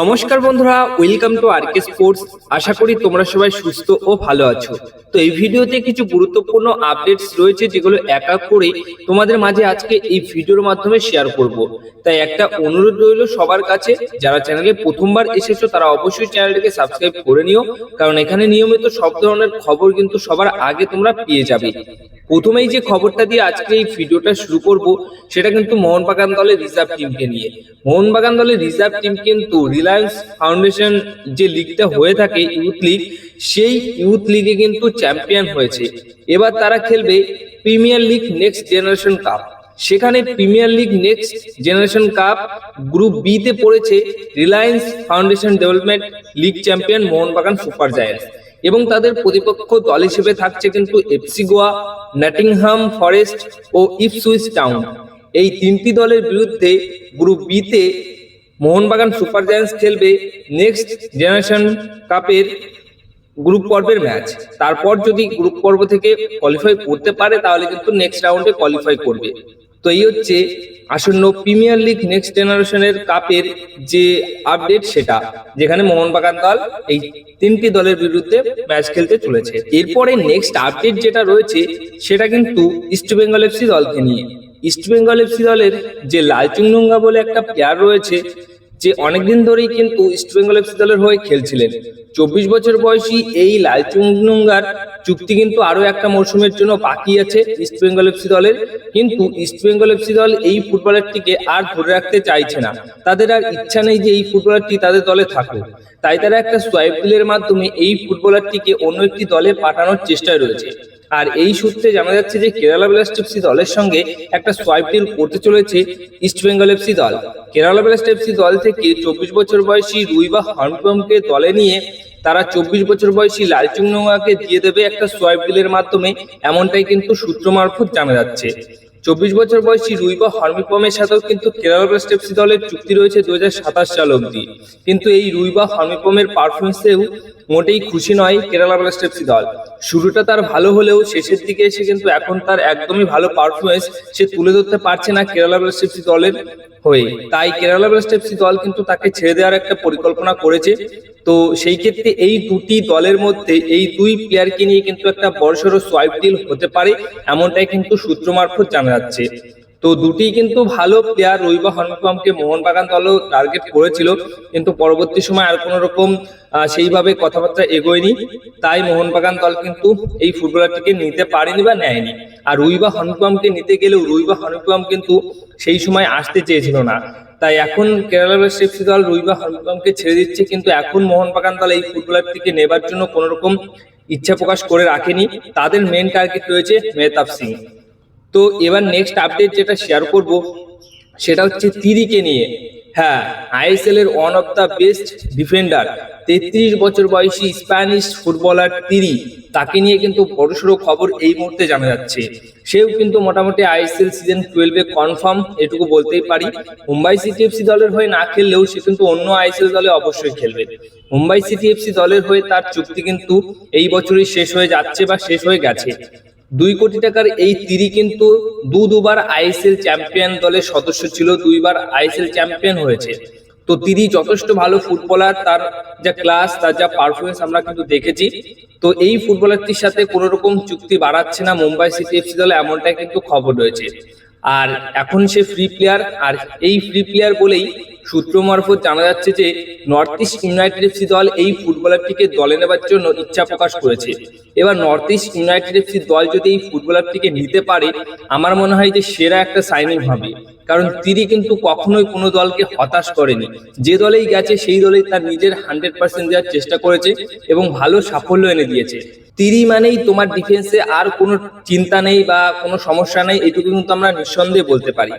নমস্কার বন্ধুরা welcome to RK sports আশা করি তোমরা সবাই সুস্থ ও ভালো আছো। তো এই ভিডিওতে কিছু গুরুত্বপূর্ণ আপডেটস রয়েছে যেগুলো এক এক করে তোমাদের মাঝে আজকে এই ভিডিওর মাধ্যমে শেয়ার করব। তাই একটা অনুরোধ রইল সবার কাছে, যারা চ্যানেলে প্রথমবার এসেছ, তারা অবশ্যই চ্যানেলটিকে সাবস্ক্রাইব করে নিও, কারণ এখানে নিয়মিত সব ধরনের খবর কিন্তু সবার আগে তোমরা পেয়ে যাবে। প্রথমেই যে খবরটা দিয়ে আজকে এই ভিডিওটা শুরু করব, সেটা কিন্তু মোহনবাগান দলের রিজার্ভ টিমকে নিয়ে। মোহনবাগান দলের রিজার্ভ টিম কিন্তু রিলায়েন্স ফাউন্ডেশন যে লিগটা হয়ে থাকে ইউথ লিগ সেই ইউথ লিগে কিন্তু চ্যাম্পিয়ন হয়েছে। এবার তারা খেলবে Premier League Next Generation Cup সেখানে Premier League Next Generation Cup group B তে পড়েছে Reliance Foundation Development League champion Mohun Bagan Super Giants এবং তাদের প্রতিপক্ষ দল হিসেবে থাকছে কিন্তু এফসি গোয়া নটিংহাম ফরেস্ট ও ইপসুইচ টাউন এই তিনটি দলের বিরুদ্ধে গ্রুপ বিতে মোহনবাগান সুপার জায়ান্টস খেলবে নেক্সট জেনারেশন কাপের গ্রুপ পর্বের ম্যাচ। তারপর যদি গ্রুপ পর্ব থেকে কোয়ালিফাই করতে পারে, তাহলে কিন্তু নেক্সট রাউন্ডে কোয়ালিফাই করবে। তো এই হচ্ছে আসন্ন প্রিমিয়ার লিগ নেক্সট জেনারেশনের কাপের যে আপডেট সেটা, যেখানে মোহনবাগান দল এই তিনটি দলের বিরুদ্ধে ম্যাচ খেলতে চলেছে। এরপরে নেক্সট আপডেট যেটা রয়েছে, সেটা কিন্তু ইস্ট বেঙ্গল এফসি দলকে নিয়ে। ইস্ট বেঙ্গল এফসি দলের যে লালচুংডুঙ্গা বলে একটা প্লেয়ার রয়েছে যে অনেকদিন ধরেই কিন্তু ইস্ট বেঙ্গল এফসি দলের হয়ে খেলছিলেন। চব্বিশ বছর বয়সী এই লালচুংডুঙ্গার চুক্তি কিন্তু আরও একটা মরশুমের জন্য বাকি আছে ইস্ট বেঙ্গল এফসি দলের কিন্তু ইস্ট বেঙ্গল এফসি দল এই ফুটবলারটিকে আর ধরে রাখতে চাইছে না। তাদের আর ইচ্ছা নেই যে এই ফুটবলারটি তাদের দলে থাকুক। তাই তারা একটা সোয়াইপ ডিলের মাধ্যমে এই ফুটবলারটিকে অন্য একটি দলে পাঠানোর চেষ্টায় রয়েছে। আর এই সূত্রে জানা যাচ্ছে যে কেরালা ব্লাস্ট এফসি দলের সঙ্গে একটা সোয়াইপ ডিল করতে চলেছে ইস্ট বেঙ্গল এফসি দল। কেরালা ব্লাস্ট এফসি দল থেকে চব্বিশ বছর বয়সী রুই বা হনকমকে দলে নিয়ে তারা চব্বিশ বছর বয়সী লালচুংনোয়াকে দিয়ে দেবে একটা সোয়াইপ ডিলের মাধ্যমে, এমনটাই কিন্তু সূত্র মারফত জানা যাচ্ছে। চব্বিশ বছর বয়সী রুইবা হর্মিপমের সাথেও কিন্তু কেরালা ব্লাস্ট এফসি দলের চুক্তি রয়েছে দুহাজার সাতাশ সাল অব্দি কিন্তু এই রুইবা হর্মিপমের পারফরমেন্সেও মোটেই খুশি নয় কেরালা ব্লাস্ট এফসি দল। শুরুটা তার ভালো হলেও শেষের দিকে এসে কিন্তু এখন তার একদমই ভালো পারফরমেন্স সে তুলে ধরতে পারছে না কেরালা ব্লাস্ট এফসি দলের হয়ে। তাই কেরালা ব্লাস্ট এফসি দল কিন্তু তাকে ছেড়ে দেওয়ার একটা পরিকল্পনা করেছে। তো সেই ক্ষেত্রে এই দুটি দলের মধ্যে এই দুই প্লেয়ারকে নিয়ে কিন্তু একটা বড়সড় সোয়াইপ ডিল হতে পারে, এমনটাই কিন্তু সূত্র মারফত জানা যাচ্ছে। তো দুটি কিন্তু ভালো প্লেয়ার রবিবা হনকমকে মোহনবাগান দলও টার্গেট করেছিল, কিন্তু পরবর্তী সময় আর কোনো রকম সেইভাবে কথাবার্তা এগোয়নি। তাই মোহনবাগান দল কিন্তু এই ফুটবলারটিকে নিতে পারেনি বা নেয়নি। আর রুইবা হনকমকে নিতে গেলেও রুইবা হনকম কিন্তু সেই সময় আসতে চেয়েছিল না। তাই এখন কেরালা ব্লাস্ট এফসি দল রুইবা হনকমকে ছেড়ে দিচ্ছে, কিন্তু এখন মোহনবাগান দল এই ফুটবলারটিকে নেবার জন্য কোনো রকম ইচ্ছা প্রকাশ করে রাখেনি। তাদের মেন টার্গেট রয়েছে মেহতাব সিং। তো এবার নেক্সট আপডেট যেটা শেয়ার করব, সেটা হচ্ছে তিরিকে নিয়ে। হ্যাঁ আইএসএল এর one of the best defender তেত্রিশ বছর বয়সী স্প্যানিশ ফুটবলার তিরি। তাকে নিয়ে কিন্তু বড়সড় খবর এই মুহূর্তে জানা যাচ্ছে। সেও কিন্তু মোটামুটি আইএসএল সিজন টুয়েলভে কনফার্ম এটুকু বলতেই পারি। মুম্বাই সিটি এফসি দলের হয়ে না খেললেও সে কিন্তু অন্য আইএসএল দলে অবশ্যই খেলবে। মুম্বাই সিটি এফসি দলের হয়ে তার চুক্তি কিন্তু এই বছরই শেষ হয়ে যাচ্ছে বা শেষ হয়ে গেছে। দুই কোটি টাকার এই তিরি কিন্তু দু দুবার আইএসএল চ্যাম্পিয়ন দলের সদস্য ছিল, দুইবার আইএসএল চ্যাম্পিয়ন হয়েছে। তো তিরি যথেষ্ট ভালো ফুটবলার, তার যা ক্লাস তার যা পারফরমেন্স আমরা কিন্তু দেখেছি। তো এই ফুটবলারটির সাথে কোনো রকম চুক্তি বাড়াচ্ছে না মুম্বাই সিটি এফসি দলে, এমনটাই কিন্তু খবর রয়েছে। আর এখন সে ফ্রি প্লেয়ার আর এই ফ্রি প্লেয়ার বলেই সূত্র মারফত জানা যাচ্ছে যে নর্থ ইস্ট ইউনাইটেড এফসি দল এই ফুটবলারটিকে দলে নেবার জন্য ইচ্ছা প্রকাশ করেছে। এবার নর্থ ইস্ট ইউনাইটেড এফসি দল যদি এই ফুটবলারটিকে নিতে পারে, আমার মনে হয় যে সেরা একটা সাইনিং হবে। কারণ তিনি কিন্তু কখনোই কোনো দলকে হতাশ করেনি। যে দলেই গেছে, সেই দলেই তার নিজের হান্ড্রেড পার্সেন্ট দেওয়ার চেষ্টা করেছে এবং ভালো সাফল্য এনে দিয়েছে। তিরি মানেই তোমার ডিফেন্সে আর কোনো চিন্তা নেই বা কোনো সমস্যা নেই এটুকু কিন্তু আমরা নিঃসন্দেহে বলতে পারি।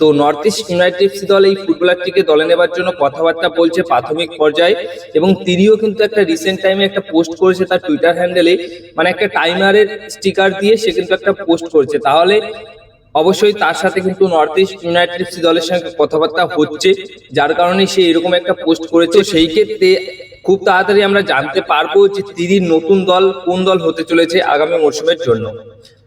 তো নর্থ ইস্ট ইউনাইটেড এফসি দল এই ফুটবলারটিকে দলে নেবার জন্য কথাবার্তা বলছে প্রাথমিক পর্যায়ে এবং তিনিও কিন্তু একটা রিসেন্ট টাইমে একটা পোস্ট করেছে তার টুইটার হ্যান্ডেলে মানে একটা টাইমারের স্টিকার দিয়ে সে কিন্তু একটা পোস্ট করছে। তাহলে অবশ্যই তার সাথে কিন্তু নর্থ ইস্ট ইউনাইটেড এফসি দলের সঙ্গে কথাবার্তা হচ্ছে, যার কারণে সে এরকম একটা পোস্ট করেছে। সেই ক্ষেত্রে খুব তাড়াতাড়ি আমরা জানতে পারব যে তিরির নতুন দল কোন দল হতে চলেছে আগামী মরশুমের জন্য।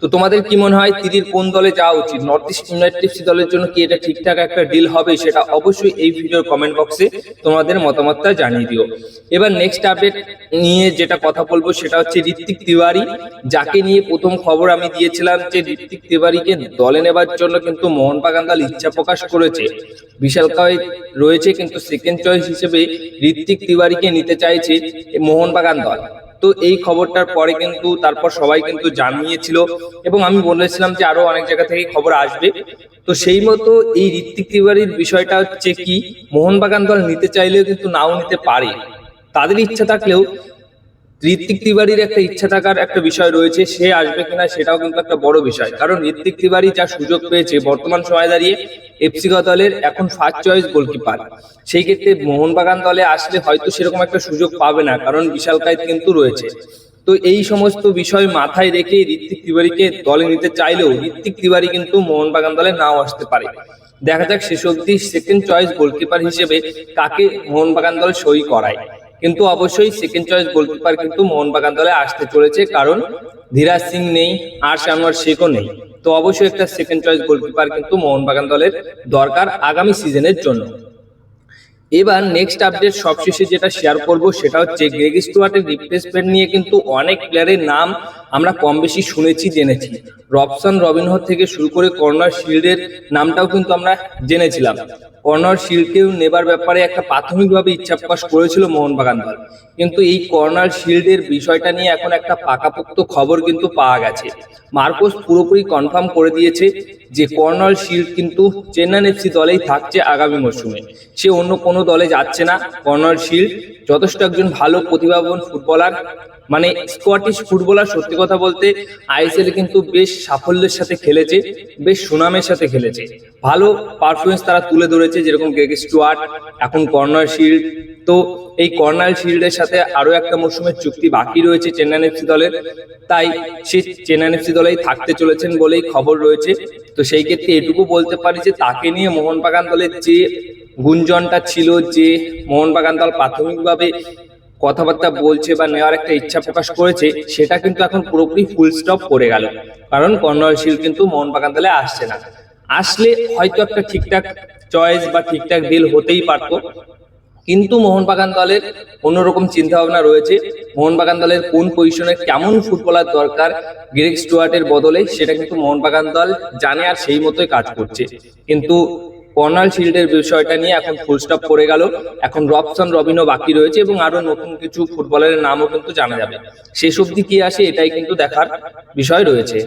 তো তোমাদের কি মনে হয় তিরির কোন দলে যাওয়া উচিত? নর্থ ইস্ট ইউনাইটেড দলের জন্য কি এটা ঠিকঠাক একটা ডিল হবে সেটা অবশ্যই এই ভিডিওর কমেন্ট বক্সে তোমাদের মতামতটা জানিয়ে দিও। এবার নেক্সট আপডেট নিয়ে যেটা কথা বলব সেটা হচ্ছে ঋত্বিক তিওয়ারি। যাকে নিয়ে প্রথম খবর আমি দিয়েছিলাম যে ঋত্বিক তিওয়ারিকে দলে নেবার জন্য কিন্তু মোহনবাগান দল ইচ্ছা প্রকাশ করেছে। বিশাল রয়েছে কিন্তু সেকেন্ড চয়েস হিসেবে ঋত্বিক তিওয়ারিকে নিতে চাইছে এই মোহনবাগান দল। তো এই খবরটার পরে কিন্তু তারপর সবাই কিন্তু জানিয়েছিল এবং আমি বলেছিলাম যে আরও অনেক জায়গা থেকে খবর আসবে। তো সেই মতো এই ঋত্বিক তিওয়ারির বিষয়টা হচ্ছে কি, মোহনবাগান দল নিতে চাইলেও কিন্তু নাও নিতে পারে। তাদের ইচ্ছা থাকলেও ঋত্বিক তিওয়ারির একটা ইচ্ছা থাকার একটা বিষয় রয়েছে, সে আসবে কিনা সেটাও কিন্তু একটা বড় বিষয়। কারণ ঋত্বিক তিওয়ারি যা সুযোগ পেয়েছে বর্তমান সময় দাঁড়িয়ে এফসি দলের এখন ফার্স্ট চয়েস গোলকিপার সেই ক্ষেত্রে মোহনবাগান দলে আসলে হয়তো সেরকম একটা সুযোগ পাবে না, কারণ বিশাল কায়েত কিন্তু রয়েছে। তো এই সমস্ত বিষয় মাথায় রেখে ঋত্বিক তিওয়ারিকে দলে নিতে চাইলেও ঋত্বিক তিওয়ারি কিন্তু মোহনবাগান দলে নাও আসতে পারে। দেখা যাক শেষ অবধি সেকেন্ড চয়েস গোলকিপার হিসেবে কাকে মোহনবাগান দল সই করায়। কিন্তু অবশ্যই সেকেন্ড চয়েস গোলকিপার কিন্তু মোহনবাগান দলে আসতে চলেছে, কারণ ধীরাজ সিং নেই, আর আনোয়ার শেখও নেই। তো অবশ্যই একটা সেকেন্ড চয়েস গোলকিপার কিন্তু মোহনবাগান দলের দরকার আগামী সিজনের জন্য। এবার নেক্সট আপডেট সবশেষে যেটা শেয়ার করব, সেটা হচ্ছে গ্রেগ স্টুয়ার্টের রিপ্লেসমেন্ট নিয়ে কিন্তু অনেক প্লেয়ারের নাম আমরা কম বেশি শুনেছি, জেনেছি। রবসন রবিনহ থেকে শুরু করে কর্নার শিল্ডের নামটাও কিন্তু আমরা জেনেছিলাম। কর্নার শিল্ডকেও নেবার ব্যাপারে একটা প্রাথমিকভাবে ইচ্ছা প্রকাশ করেছিল মোহনবাগান দল। কিন্তু এই কর্নার শিল্ডের বিষয়টা নিয়ে এখন একটা পাকাপোক্ত খবর কিন্তু পাওয়া গেছে। মার্কোস পুরোপুরি কনফার্ম করে দিয়েছে যে কর্নার শিল্ড কিন্তু চেন্নাই এফসি দলেই থাকছে আগামী মরশুমে। সে অন্য কোনো দলে যাচ্ছে না কর্নার শিল্ড যথেষ্ট একজন ভালো প্রতিভাবান ফুটবলার। মানে স্কটিশ ফুটবলার সত্যি কথা বলতে আইএসএল কিন্তু বেশ সাফল্যের সাথে খেলেছে, বেশ সুনামের সাথে খেলেছে। ভালো পারফরমেন্স তারা তুলে ধরেছে, যেরকম গ্রেগ স্টুয়ার্ট এখন কর্নার শিল্ড তো এই কর্নার শিল্ডের সাথে আরও একটা মৌসুমের চুক্তি বাকি রয়েছে চেন্নাইন এফসি দলের। তাই সে চেন্নাইন এফসি দলেই থাকতে চলেছেন বলেই খবর রয়েছে। তো সেই ক্ষেত্রে এটুকু বলতে পারি যে তাকে নিয়ে মোহনবাগান দলের যে গুঞ্জনটা ছিল যে মোহনবাগান দল প্রাথমিকভাবে কথাবার্তা বলছে বা নেওয়ার একটা ইচ্ছা প্রকাশ করেছে, সেটা কিন্তু এখন পুরোপুরি ফুল স্টপ করে গেল। কারণ কর্নার শিল্ড কিন্তু মোহনবাগান দলে আসছে না। আসলে হয়তো একটা ঠিকঠাক চয়েস বা ঠিকঠাক ডিল হতেই পারতো, কিন্তু মোহনবাগান দলের অন্যরকম চিন্তা ভাবনা রয়েছে। মোহনবাগান দলের কোন পজিশনে কেমন ফুটবলার দরকার, গ্রেগ স্টুয়ার্টের বদলে, সেটা কিন্তু মোহনবাগান দল জানে আর সেই মতোই কাজ করছে। কিন্তু কর্নাল শিল্ডের বিষয়টা নিয়ে এখন ফুল স্টপ করে গেল। এখন রবসন, রবিনও বাকি রয়েছে এবং আরও নতুন কিছু ফুটবলারের নামও কিন্তু জানা যাবে। শেষ অবধি কি আসে এটাই কিন্তু দেখার বিষয় রয়েছে।